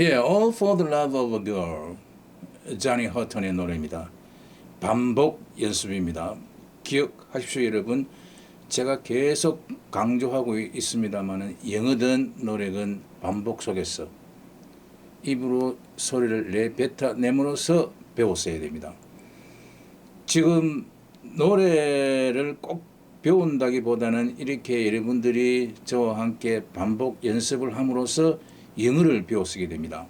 예, All for the Love of a Girl, 자니 허턴의 노래입니다. 반복 연습입니다. 기억하십시오, 여러분. 제가 계속 강조하고 있습니다만은 영어든 노래든 반복 속에서 입으로 소리를 내뱉어 내므로써 배웠어야 됩니다. 지금 노래를 꼭 배운다기보다는 이렇게 여러분들이 저와 함께 반복 연습을 함으로써 영어를 배우시게 됩니다.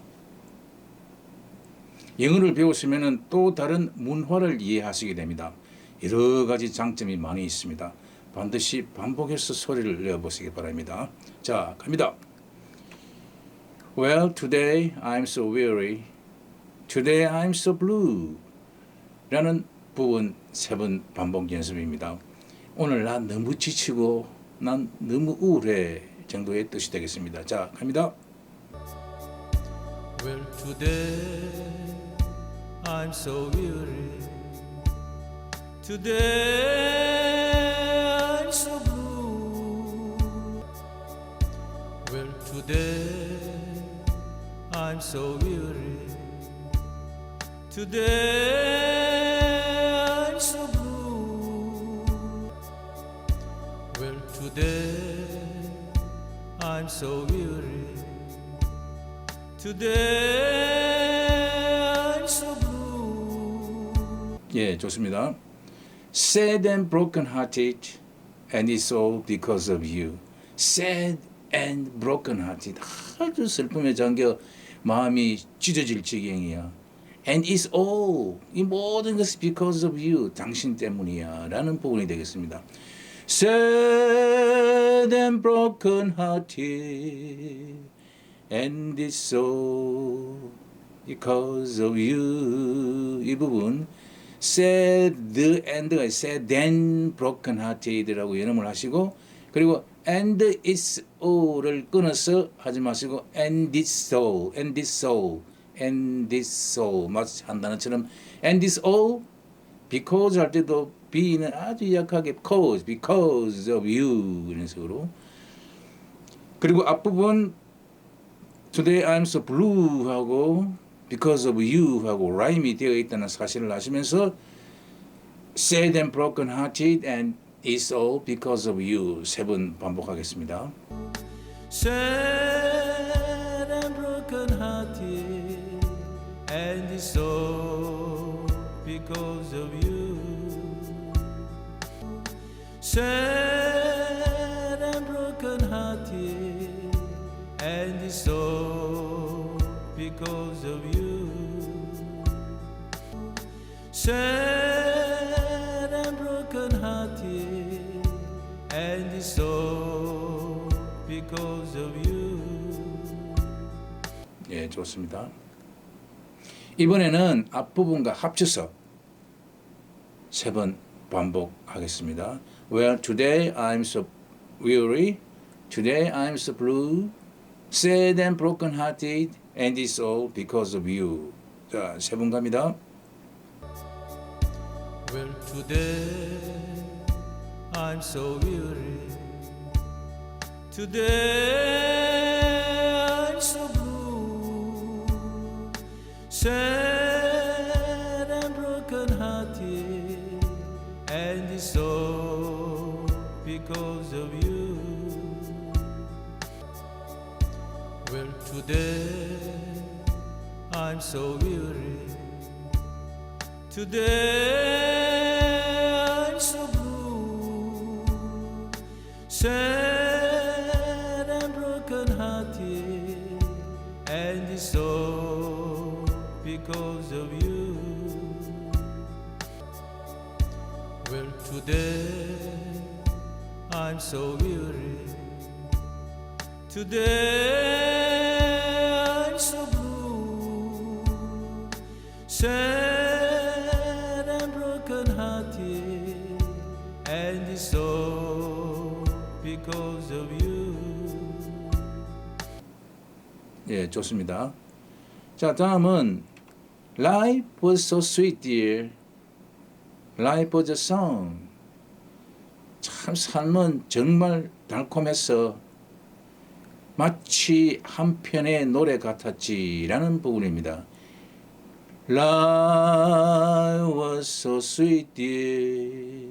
영어를 배우시면 또 다른 문화를 이해하시게 됩니다. 여러 가지 장점이 많이 있습니다. 반드시 반복해서 소리를 내어보시기 바랍니다. 자, 갑니다. Well, today I'm so weary. Today I'm so blue. 라는 부분 세 번 반복 연습입니다. 오늘 난 너무 지치고 난 너무 우울해 정도의 뜻이 되겠습니다. 자, 갑니다. Well, today I'm so weary. Today I'm so blue. Well, today I'm so weary. Today I'm so blue. Well, today I'm so weary. 예, 좋습니다. Sad and broken hearted, and it's all because of you. Sad and broken hearted. 아주 슬픔에 잠겨 마음이 찢어질 지경이야. And it's all 이 모든 것이 because of you. 당신 때문이야라는 부분이 되겠습니다. Sad and broken hearted, and it's all because of you. 이 부분 sad and가 sad and broken hearted라고 연음을 하시고 그리고 and it's all을 끊어서 하지 마시고 and it's so and it's so and it's so 마치 한 단어처럼 and it's all because 할 때도 be는 아주 약하게 cause because of you 이런 식으로 그리고 앞부분 Today I'm so blue 하고 because of you 하고 라임이 되어 있다는 사실을 아시면서 sad and broken hearted and it's all because of you 세 번 반복하겠습니다. sad and broken hearted, and it's all because of you. Sad and it's all because of you. Sad and broken hearted, and it's all because of you. 예, 좋습니다. 이번에는 앞부분과 합쳐서 세 번 반복하겠습니다. Well, today I'm so weary. Today I'm so blue. Sad and broken hearted. And it's all because of you. 자, 세 번 갑니다. Well, today I'm so weary. Today I'm so blue, sad and broken hearted, and it's all because of you. Well, today I'm so weary. Today I'm so blue, sad and broken hearted, and it's all because of you. Well, today I'm so weary. Today I'm so blue, sad and broken hearted, and it's all because of you. 예, 좋습니다. 자, 다음은 Life was so sweet, dear. Life was a song. 참 삶은 정말 달콤했어. 마치 한 편의 노래 같았지라는 부분입니다. Life was so sweet, dear.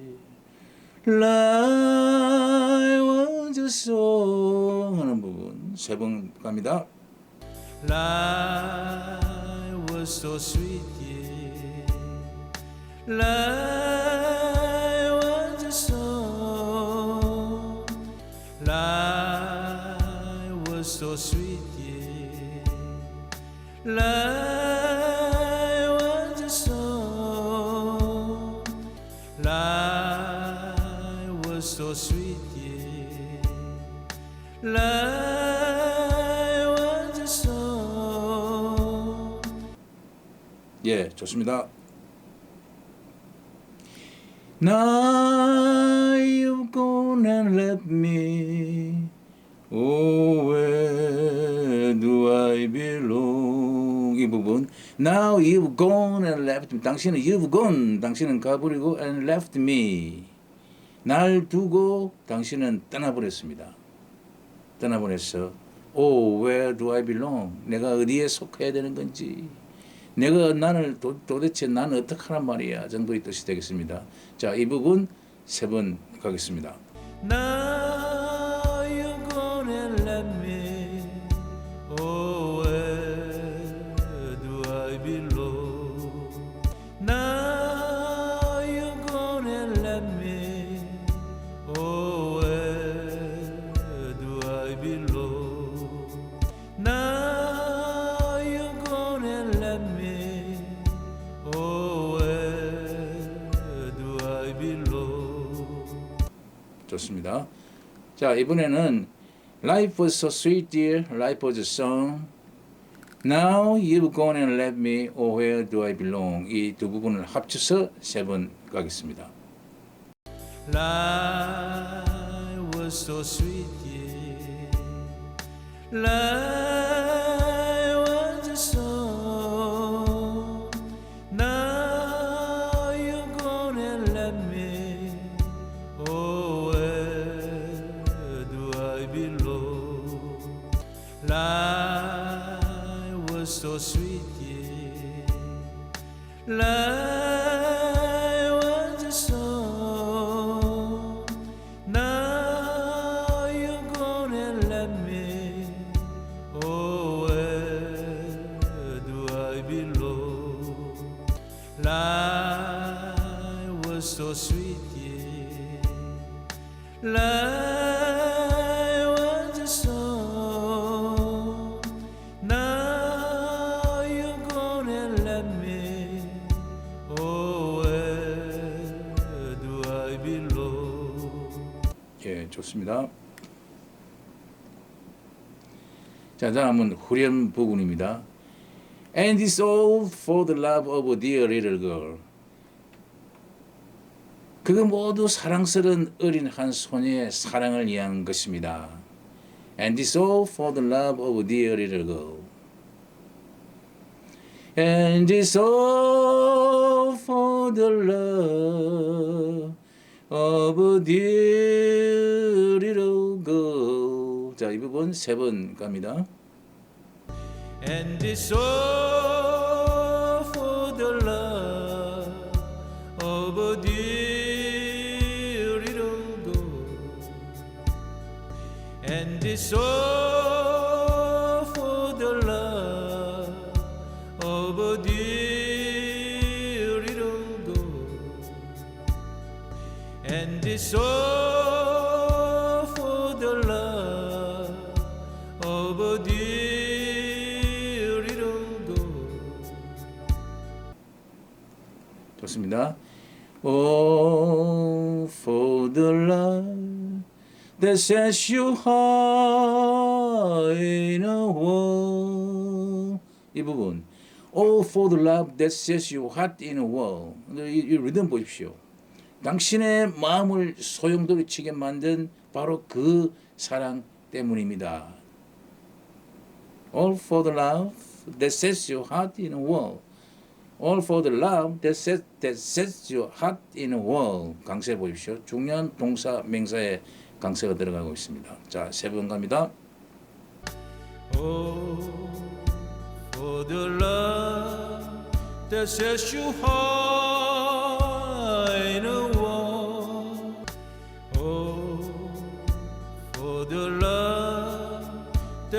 Life was song 하는 부분 세 번 갑니다. Life was so sweet, yeah. Life Life was a song. Life was so sweet, yeah. Life was a song. 예, 좋습니다. Now you've gone and left me. Oh, 이 부분. Now you've gone and left me. 당신은 you've gone. 당신은 가버리고 and left me. 날 두고 당신은 떠나버렸습니다. 떠나보냈어. Oh, where do I belong? 내가 어디에 속해야 되는 건지. 내가 나를 도, 도대체 나는 어떡하란 말이야 정도의 뜻이 되겠습니다. 자, 이 부분 세 번 가겠습니다. 자, 이번에는 Life was so sweet, dear. Life was a song. Now you've gone and left me. Oh, where do I belong? 이 두 부분을 합쳐서 세 번 가겠습니다. Life was so sweet, yeah. Life Life was so sweet, yeah. Life was a song. Now you're gonna let me. Oh, where do I belong? Life was so sweet, yeah. Life 예, 좋습니다. 자, 다음은 후렴 부분입니다. And it's all for the love of a dear little girl. 그거 모두 사랑스러운 어린 한 소녀의 사랑을 위한 것입니다. And it's all for the love of a dear little girl. And it's all for the love dear little girl. 자, 이 부분 세 번 갑니다. And it's all for the love of a dear little girl. And it's all 좋습니다. Oh, for the love that sets you high in a world. 이 부분. Oh, for the love that sets you hot in a world. 이, 이 리듬 보십시오. 당신의 마음을 소용돌이치게 만든 바로 그 사랑 때문입니다. All for the love that sets you hot in a world. All for the love that, set, that sets you hot in a world. 강세 보십시오. 중요한 동사, 맹사에 강세가 들어가고 있습니다. 자, 세 번 갑니다. Oh, for the love that sets you high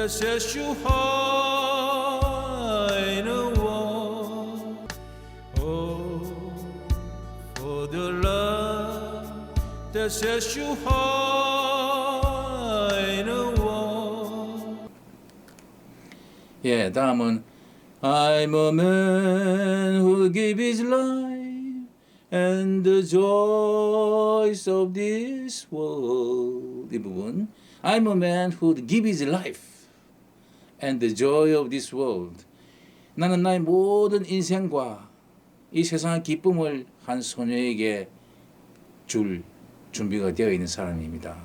that sets you high in a wall. Oh, for the love that sets you high in a wall. 예, 다음은 I'm a man who give his life and the joys of this world. 이 부분. I'm a man who give his life And the joy of this world. 나는 나의 모든 인생과 이 세상의 기쁨을 한 소녀에게 줄 준비가 되어 있는 사람입니다.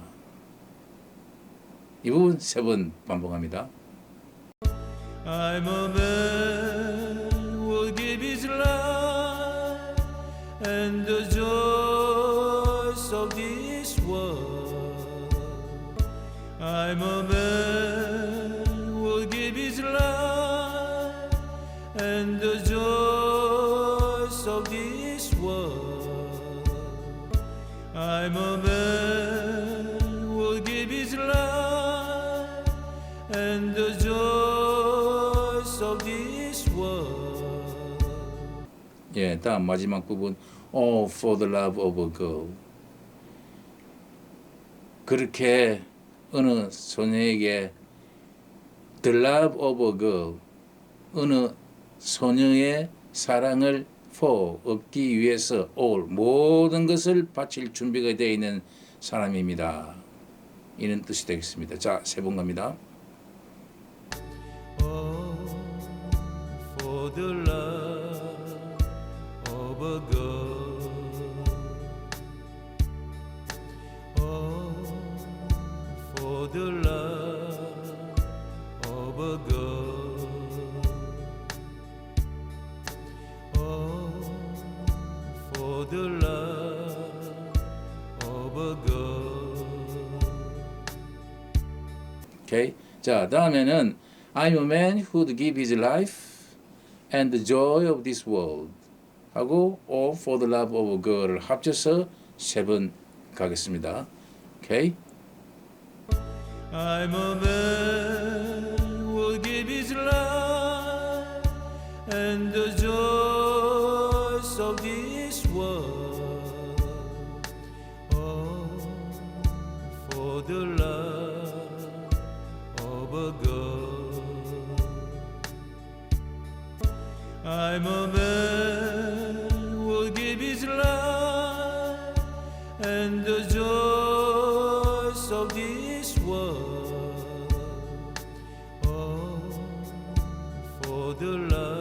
이 부분 세 번 반복합니다. And the joys of this world. I'm a man and the joys of this world. 예, 다음 마지막 부분 Oh, for the love of a girl. 그렇게 어느 소녀에게 the love of a girl 어느 소녀의 사랑을 for 얻기 위해서 all 모든 것을 바칠 준비가 되어 있는 사람입니다. 이는 뜻이 되겠습니다. 자, 세 번 갑니다. The love of a girl. Oh, for the love of a girl. Oh, for the love of a girl. 오케이. 자, 다음에는 I'm a man who'd give his life and the joy of this world 하고 all for the love of girl을 합쳐서 세 번 가겠습니다. 오케이. I'm a man will give his life and the joys of this world. Oh, for the love I'm a man will give his life and the joys of this world. Oh, for the love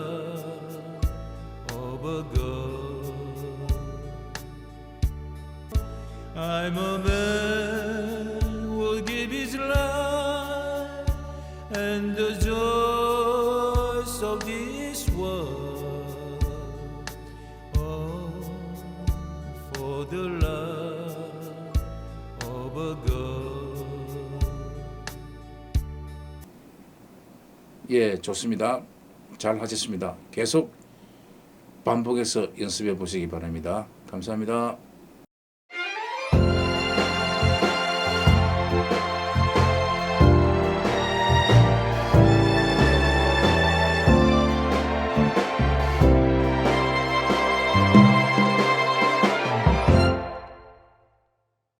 예, 좋습니다. 잘 하셨습니다. 계속 반복해서 연습해 보시기 바랍니다. 감사합니다.